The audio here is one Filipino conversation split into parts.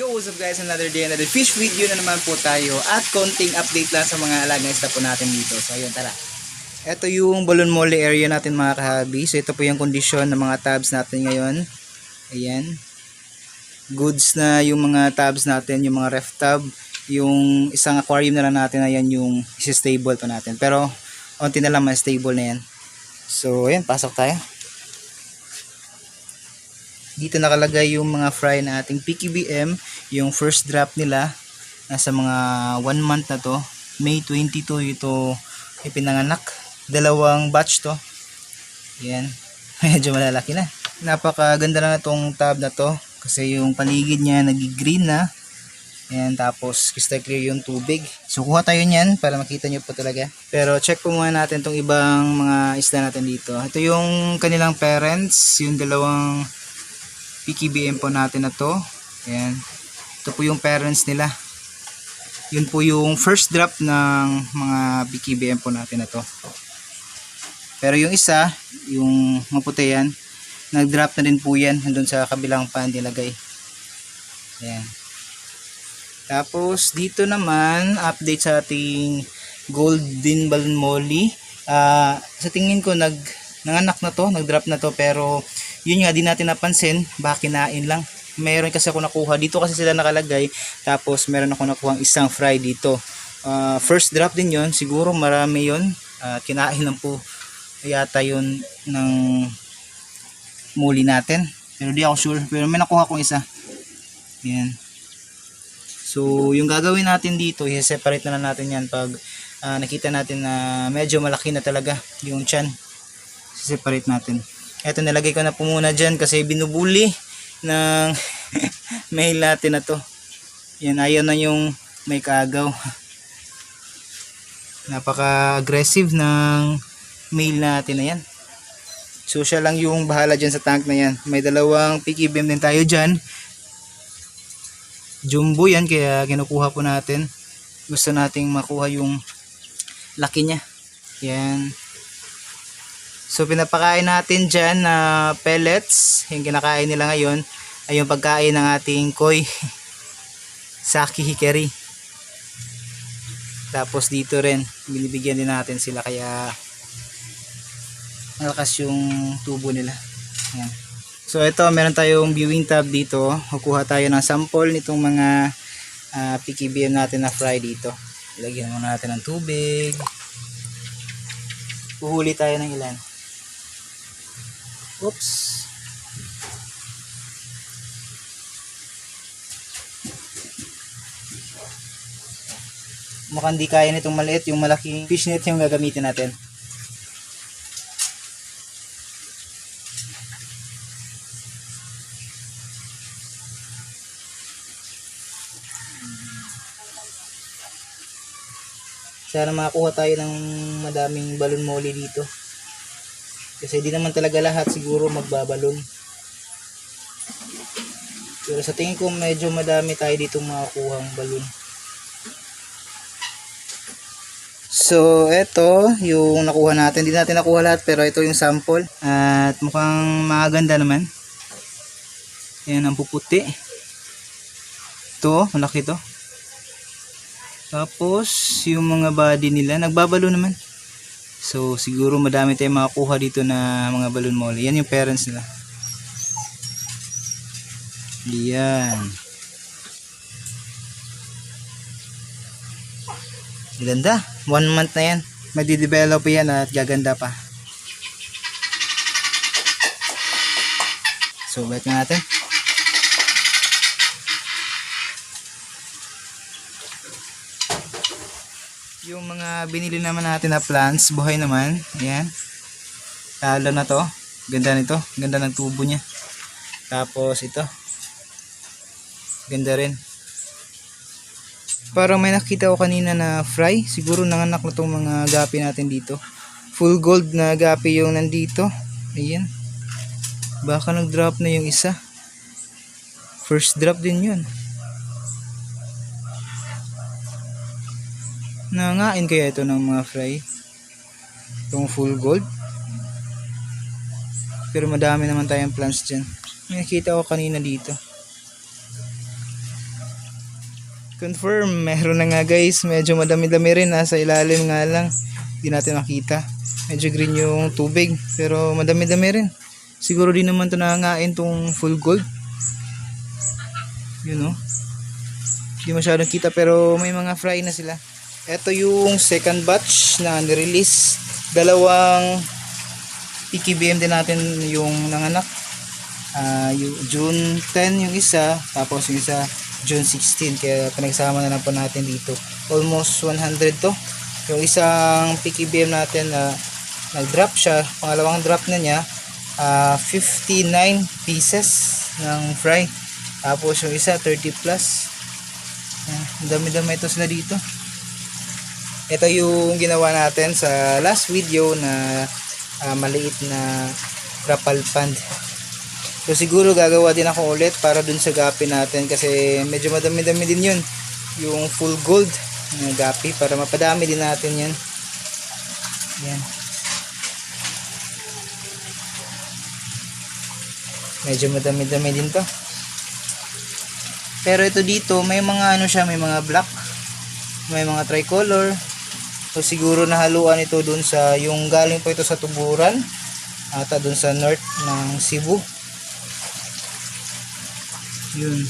Yo, what's up guys? Another day, another fish video na naman po tayo at konting update lang sa mga alagang isda po natin dito. So ayun, tara. Ito yung balloon mole area natin mga kahabi. So ito po yung kondisyon ng mga tabs natin ngayon. Ayan. Goods na yung mga tabs natin, yung mga ref tab. Yung isang aquarium na lang natin, ayan yung stable pa natin. Pero, onti na lang mas stable na yan. So, ayan, pasok tayo. Dito nakalagay yung mga fry na ating PKBM, yung first drop nila. Nasa mga 1 month na to. May 22 ito ipinanganak. Dalawang batch to. Yan. Medyo malalaki na. Napakaganda na itong tab na to. Kasi yung paligid niya nag-green na. Yan, tapos crystal clear yung tubig. So, kuha tayo niyan para makita nyo po talaga. Pero check po muna natin tong ibang mga isda natin dito. Ito yung kanilang parents, yung dalawang PKBM po natin na to. Ayan. Ito po yung parents nila. Yun po yung first drop ng mga PKBM po natin na to. Pero yung isa, yung maputi yan, nag-drop na din po yan nandun sa kabilang pan nilagay. Ayan. Tapos dito naman, update sa ating golden balloon molly. Ah, sa tingin ko nag nanganak na to, nag-drop na to pero yun nga di natin napansin, baka kinain lang. Meron kasi ako nakuha dito kasi sila nakalagay tapos meron ako nakuha isang fry dito. Ah, first drop din yon siguro marami yon Ah, kinain lang po yata yun ng muli natin. Pero di ako sure. Pero may nakuha akong isa. Yan. So, yung gagawin natin dito, i-separate na lang natin yan pag ah, nakita natin na medyo malaki na talaga yung chan. Separate natin. Eto, nilagay ko na po muna dyan kasi binubuli ng mail natin na to. Yan, ayaw na yung may kaagaw. Napaka-aggressive ng mail natin na yan. So, siya lang yung bahala dyan sa tank na yan. May dalawang beam din tayo dyan jumbo yan kaya kinukuha po natin gusto nating makuha yung laki niya yan so pinapakain natin dyan na pellets yung kinakain nila ngayon ay yung pagkain ng ating koi saki hikeri tapos dito rin binibigyan din natin sila kaya malakas yung tubo nila yan So ito, meron tayong viewing tab dito. Kukuha tayo ng sample nitong mga uh, PKBM natin na fry dito. Ilagyan muna natin ng tubig. Uhuli tayo ng ilan. Oops. Mukhang di kaya nitong maliit. Yung malaking fishnet yung gagamitin natin. sana makakuha tayo ng madaming balon molly dito kasi di naman talaga lahat siguro magbabalon. Pero sa tingin ko medyo madami tayo dito makakuha ng balon. So eto yung nakuha natin. Hindi natin nakuha lahat pero ito yung sample. At mukhang maganda naman. Yan ang puputi. Ito malaki to. Tapos, yung mga body nila, nagbabalo naman. So, siguro madami tayong makakuha dito na mga balloon molly. Yan yung parents nila. Yan. Ganda. One month na yan. Madidevelop yan at gaganda pa. So, balik na natin. Yung mga binili naman natin na plants, buhay naman. Ayan. Talo na to. Ganda nito. Ganda ng tubo niya. Tapos ito. Ganda rin. Parang may nakita ko kanina na fry. Siguro nanganak na tong mga gapi natin dito. Full gold na gapi yung nandito. Ayan. Baka nag-drop na yung isa. First drop din yun. Nangain kaya ito ng mga fry? Itong full gold? Pero madami naman tayong plants dyan. May nakita ko kanina dito. Confirm, meron na nga guys. Medyo madami-dami rin. Nasa ilalim nga lang. Hindi natin makita. Medyo green yung tubig. Pero madami-dami rin. Siguro din naman ito nangangain tong full gold. Yun know. Hindi masyadong kita pero may mga fry na sila. Ito yung second batch na nirelease. Dalawang PKBM din natin yung nanganak. Ah, yung June 10 yung isa, tapos yung isa June 16. Kaya pinagsama na lang po natin dito. Almost 100 to. Yung isang PKBM natin na nag-drop siya, pangalawang drop na niya, ah, 59 pieces ng fry. Tapos yung isa 30 plus. Ang dami-dami ito sila dito. Ito yung ginawa natin sa last video na ah, maliit na rapal pond. So siguro gagawa din ako ulit para dun sa gapi natin kasi medyo madami-dami din yun. Yung full gold na gapi para mapadami din natin yan. Yan. Medyo madami-dami din to. Pero ito dito, may mga ano siya, may mga black, may mga tricolor. So siguro nahaluan ito dun sa, yung galing po ito sa tuburan, ata dun sa north ng Cebu. Yun.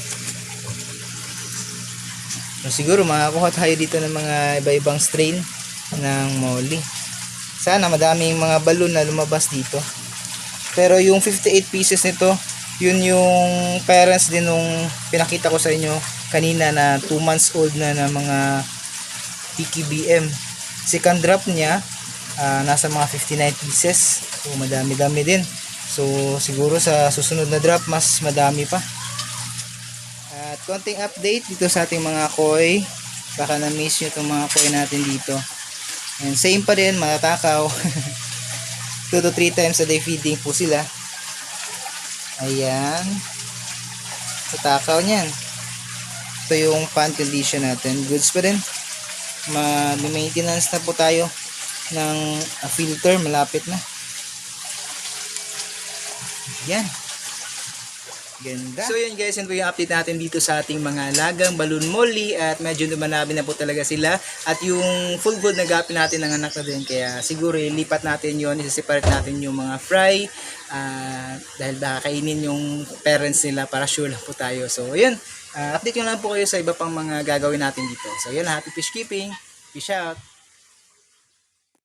So siguro makakuha tayo dito ng mga iba-ibang strain ng molly. Sana madaming mga balloon na lumabas dito. Pero yung 58 pieces nito, yun yung parents din nung pinakita ko sa inyo kanina na 2 months old na na mga PKBM. Second drop niya, ah, nasa mga 59 pieces. So madami-dami din. So siguro sa susunod na drop mas madami pa. At konting update dito sa ating mga koi. Baka na-miss nyo itong mga koi natin dito. And same pa din, matatakaw. 2 to 3 times a day feeding po sila. Ayan. Tatakaw niyan. Ito yung pan condition natin. Goods pa din. Ma-maintenance na po tayo ng ah, filter. Malapit na. Yan. Ganda. So yun guys, yun po yung update natin dito sa ating mga lagang balloon molly at medyo dumanami na po talaga sila at yung full gold na gapi natin ng anak na din kaya siguro ilipat natin yun, isa-separate natin yung mga fry ah, dahil baka kainin yung parents nila para sure lang po tayo. So yun, ah, update ko lang po kayo sa iba pang mga gagawin natin dito. So yun, happy fish keeping. Peace out.